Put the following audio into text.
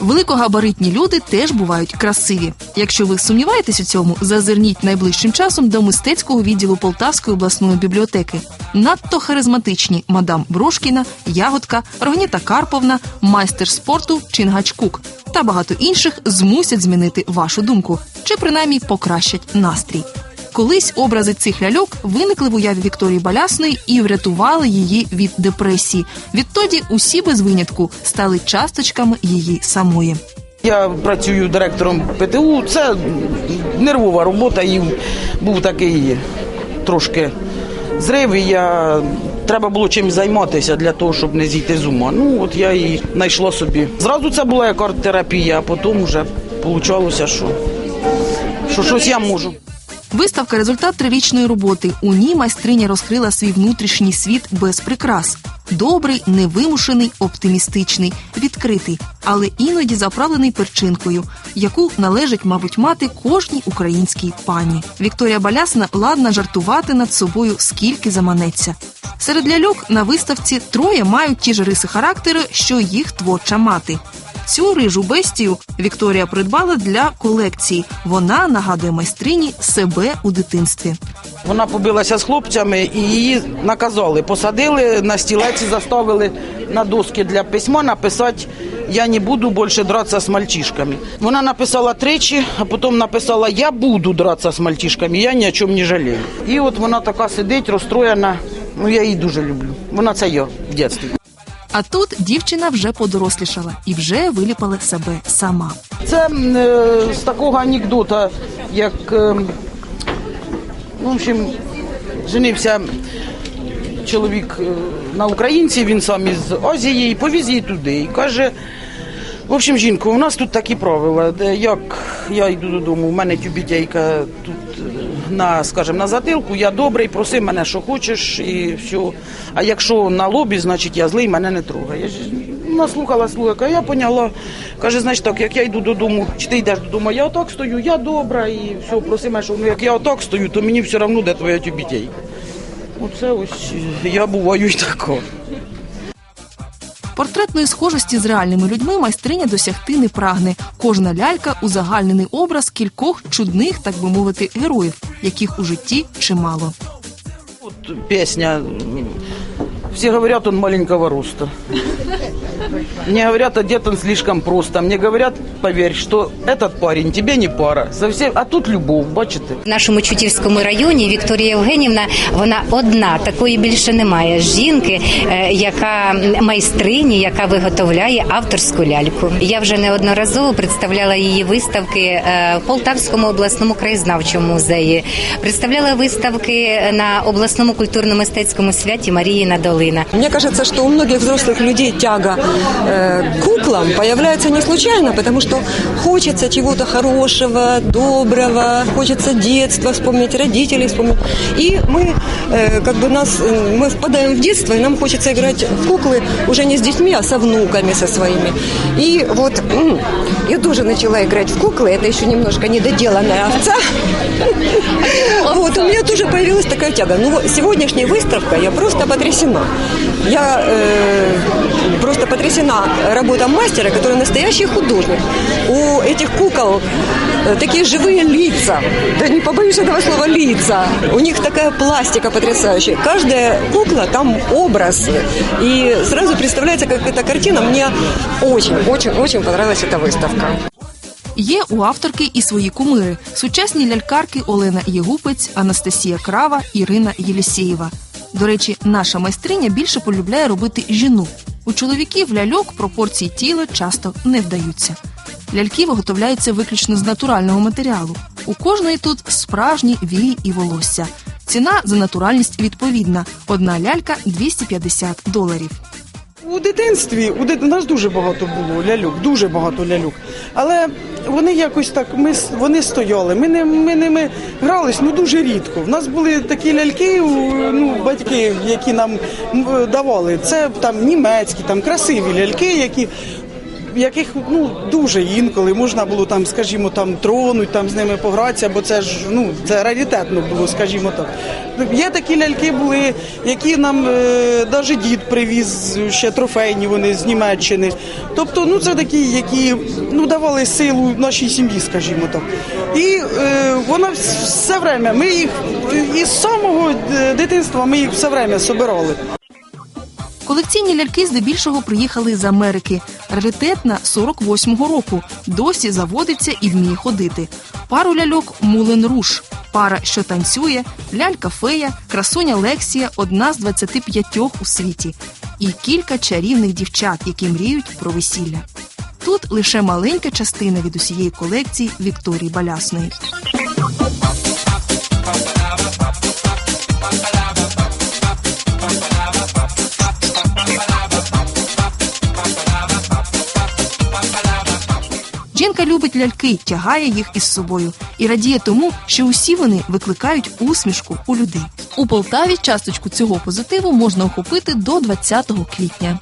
Великогабаритні люди теж бувають красиві. Якщо ви сумніваєтесь у цьому, зазирніть найближчим часом до мистецького відділу Полтавської обласної бібліотеки. Надто харизматичні мадам Брошкіна, Ягодка, Рогніта Карповна, майстер спорту Чингачкук та багато інших змусять змінити вашу думку чи принаймні покращать настрій. Колись образи цих ляльок виникли в уяві Вікторії Балясної і врятували її від депресії. Відтоді усі без винятку стали часточками її самої. Я працюю директором ПТУ. Це нервова робота і був такий трошки зрив. І я треба було чимось займатися для того, щоб не зійти з ума. Ну от я і знайшла собі. Зразу це була як арт-терапія, а потім вже вийшло, що, що щось я можу. Виставка результат трирічної роботи. У ній майстриня розкрила свій внутрішній світ без прикрас. Добрий, невимушений, оптимістичний, відкритий, але іноді заправлений перчинкою, яку належить, мабуть, мати кожній українській пані. Вікторія Балясна ладна жартувати над собою скільки заманеться. Серед ляльок на виставці троє мають ті ж риси характеру, що їх творча мати. Цю рижу бестію Вікторія придбала для колекції. Вона нагадує майстрині себе у дитинстві. Вона побилася з хлопцями і її наказали. Посадили на стілеці, заставили на доски для письма написати Я не буду більше дратися з мальчишками. Вона написала тричі, а потім написала Я буду дратися з мальчишками, я ні о чому не жалію. І от вона така сидить, розстроєна. Ну я її дуже люблю. Вона це я в дитинстві. А тут дівчина вже подорослішала і вже виліпала себе сама. Це е, з такого анекдота, як е, ну, в общем, женився чоловік е, на українці, він сам із Азії, і повіз її туди. І каже: в общем, жінко, у нас тут такі правила. Як я йду додому, у мене тюбітейка тут е, на, скажімо, на затилку, я добрий, проси мене, що хочеш, і все. А якщо на лобі, значить я злий, мене не трогає. Я ж наслухала слухака, я поняла. Каже, значить так, як я йду додому, чи ти йдеш додому, я отак стою, я добра, і все, проси мене, що ну, як я отак стою, то мені все одно де твоя тюбітейка. Оце ось я буваю і тако. Портретної схожості з реальними людьми майстриня досягти не прагне. Кожна лялька узагальнений образ кількох чудних, так би мовити, героїв, яких у житті чимало. От песня. Все говорят, он маленького роста. Мне говорят, одет он слишком просто. Мне говорят, поверь, что этот парень тебе не пара. Совсем... А тут любов, бачите? В нашому Чутівському районі Вікторія Євгенівна вона одна, такої більше немає. Жінки, е, яка майстрині, яка виготовляє авторську ляльку. Я вже неодноразово представляла її виставки е, в Полтавському обласному краєзнавчому музеї. Представляла виставки на обласному культурно-мистецькому святі Маріїна Долина. Мне кажется, что у многих взрослых людей тяга э, к куклам появляется не случайно, потому что хочется чего-то хорошего, доброго, хочется детства вспомнить, родителей вспомнить. И мы, э, как бы нас, э, мы впадаем в детство, и нам хочется играть в куклы уже не с детьми, а со внуками, со своими. И вот м, я тоже начала играть в куклы, это еще немножко недоделанная овца. Вот, у меня тоже появилась такая тяга. Ну, сегодняшняя выставка, я просто потрясена. Я э, просто потрясена работа мастера, который настоящий художник. У этих кукол э, такие живые лица. Да не побоюсь этого слова лица. У них такая пластика потрясающая. Каждая кукла там образ. И сразу представляется как эта картина. Мне очень, очень, очень понравилась эта выставка. Є у авторки і свої кумири: сучасні лялькарки Олена Єгупець, Анастасія Крава, Ірина Єлісєєва. До речі, наша майстриня більше полюбляє робити жінок. У чоловіків ляльок пропорції тіла часто не вдаються. Ляльки виготовляються виключно з натурального матеріалу. У кожної тут справжні вії і волосся. Ціна за натуральність відповідна. Одна лялька 250 доларів. У дитинстві у, дит... нас дуже багато було ляльок, дуже багато ляльок. Але вони якось так, ми, вони стояли, ми, не, ми ними грались ну дуже рідко. В нас були такі ляльки, ну, батьки, які нам давали. Це там німецькі, там красиві ляльки, які яких ну дуже інколи можна було там, скажімо, там тронуть, там з ними погратися, бо це ж ну це раритетно було, скажімо так. Є такі ляльки були, які нам е, навіть дід привіз ще трофейні вони з Німеччини. Тобто, ну це такі, які ну давали силу нашій сім'ї, скажімо так. І е, вона все время, ми їх е, із самого е, дитинства ми їх все время собирали. Колекційні ляльки здебільшого приїхали з Америки. Раритетна 48-го року. Досі заводиться і вміє ходити. Пару ляльок Мулен Руш. Пара, що танцює, лялька Фея, красуня Лексія одна з 25 у світі. І кілька чарівних дівчат, які мріють про весілля. Тут лише маленька частина від усієї колекції Вікторії Балясної. Ляльки, тягає їх із собою і радіє тому, що усі вони викликають усмішку у людей. У Полтаві часточку цього позитиву можна охопити до 20 квітня.